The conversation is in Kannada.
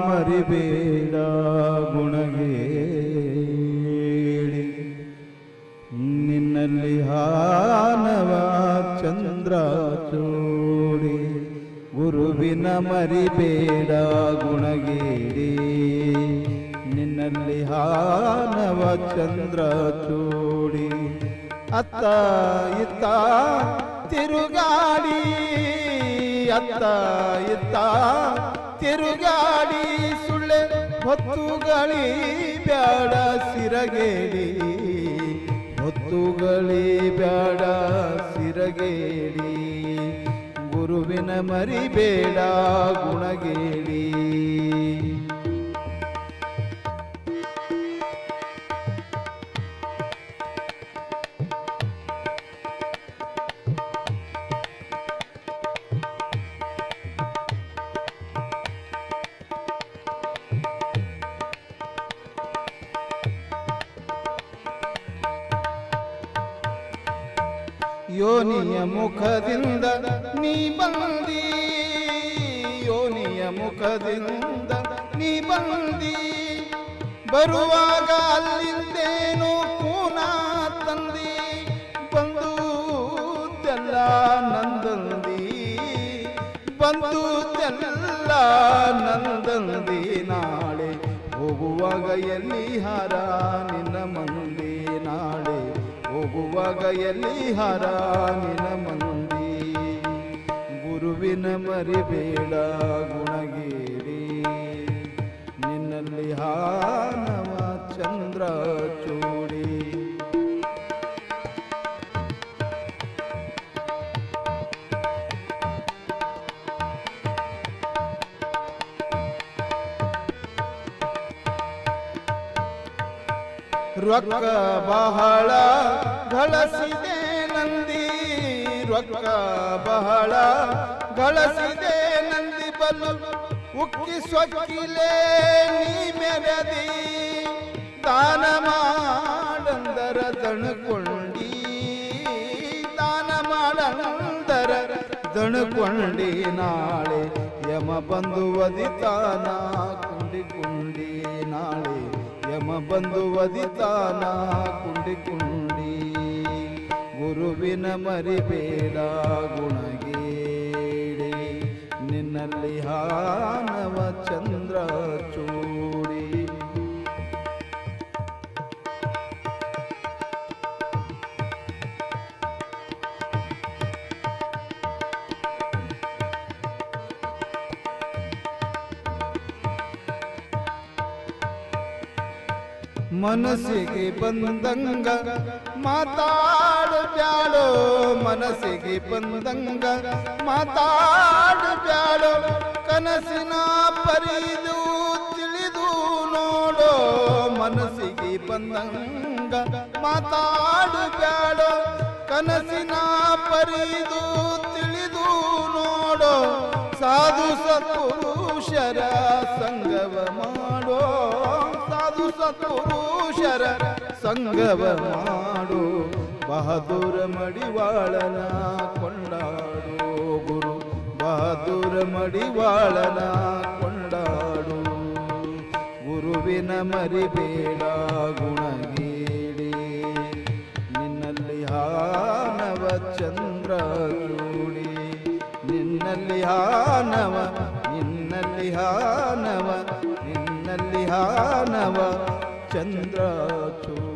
ಮರಿಬೇಡ ಗುಣಗೇಡಿ ನಿನ್ನಲ್ಲಿ ಹಾನವ ಚಂದ್ರ ಚೋಡಿ ಗುರುವಿನ ಮರಿಬೇಡ ಗುಣಗೇಡಿ ನಿನ್ನಲ್ಲಿ ಹಾನವ ಚಂದ್ರ ಚೋಡಿ ಅತ್ತ ಇತ್ತ ತಿರುಗಾಡಿ ಅತ್ತ ಇತ್ತ ತಿರುಗಾಡಿ ಸುಳ್ಳೆ ಹೊತ್ತುಗಳಿ ಬ್ಯಾಡ ಸಿರಗೇಡಿ ಹೊತ್ತುಗಳಿ ಬ್ಯಾಡ ಸಿರಗೇಡಿ ಗುರುವಿನ ಮರಿಬೇಡ ಗುಣಗೇಡಿ ಯೋನಿಯ ಮುಖದಿಂದ ನೀ ಬಂದಿ. ಯೋನಿಯ ಮುಖದಿಂದ ನೀ ಬಂದಿ. ಬರುವಾಗ ಅಲ್ಲಿಂದೇನು ಕೂನ ತಂದಿ. ಬಂದು ತೆಲ್ಲ ನಂದಂದಿ. ಬಂದು ತೆಲ್ಲ ನಂದಂದಿ. ನಾಳೆ ಹೋಗುವಾಗ ಎಲ್ಲಿ ಹಾರ ನಿನ್ನ ಮಂದಿ. ಹೋಗುವಾಗ ಎಲ್ಲಿ ಹಾರ ನಿನ ಮಂದಿ ಗುರುವಿನ ಮರಿಬೇಡ ರೊಕ್ಕ ಬಹಳ ಗಳಸಿದೆ ನಂದಿ, ರೊಕ್ಕ ಬಹಳ ಗಳಸಿದೆ ನಂದಿ ಬಲ್ಲು ಉಕ್ಕಿ ಸೊಕ್ಕಿಲೆ ನೀ ಮೆರದಿ. ದಾನ ಮಾಡಂದರ ದಣಕೊಂಡಿ, ದಾನ ಮಾಡಂದರ ದಣಕೊಂಡಿ, ನಾಳೆ ಯಮ ಬಂದು ಒದಿತಾನ, ಕುಂಡಿ ಕುಂಡಿ ನಾಳೆ ಯಮ ಬಂದು ವದಿತಾನ. ಕುಂಡಿ ಕುಂಡಿ ಗುರುವಿನ ಮರಿಬೇಡ ಗುಣಗೇಡಿ. ನಿನ್ನಲ್ಲಿ ಹಾನವ ಚಂದ್ರ ಚೂಡಿ. ಮನಸ್ಸಿಗೆ ಬಂದಂಗ. ಮಾತಾಡು ಬ್ಯಾಳೋ ಮನಸ್ಸಿಗೆ ಬಂದಂಗ. ಮಾತಾಡು ಬ್ಯಾಳೋ ಕನಸಿನ ಪರಿದು ತಿಳಿದು ನೋಡೋ, ಮನಸ್ಸಿಗೆ ಬಂದಂಗ. ಮಾತಾಡು ಬ್ಯಾಳೋ ಕನಸಿನ ಪರಿದು ತಿಳಿದು ನೋಡೋ, ಸಾಧು ಸತ್ಪುರುಷರ ಸಂಗವ ಸತ್ಪುರುಷರ ಸಂಗವ ಮಾಡು ಬಹದೂರ ಮಡಿವಾಳನ ಕೊಂಡಾಡು ಗುರು. ಬಹದೂರ ಮಡಿವಾಳನ ಕೊಂಡಾಡು, ಗುರುವಿನ ಮರಿಬೇಡ ಗುಣಗೇಡಿ. ನಿನ್ನಲ್ಲಿ ಹಾನವ ಚಂದ್ರ ಗುಡಿ ನಿನ್ನಲ್ಲಿ ಹಾನವ ನಿನ್ನಲ್ಲಿ ಹಾನವ ನಿನ್ನಲ್ಲಿ ಹಾನವ ಚಂದ್ರ ಚೂಡಿ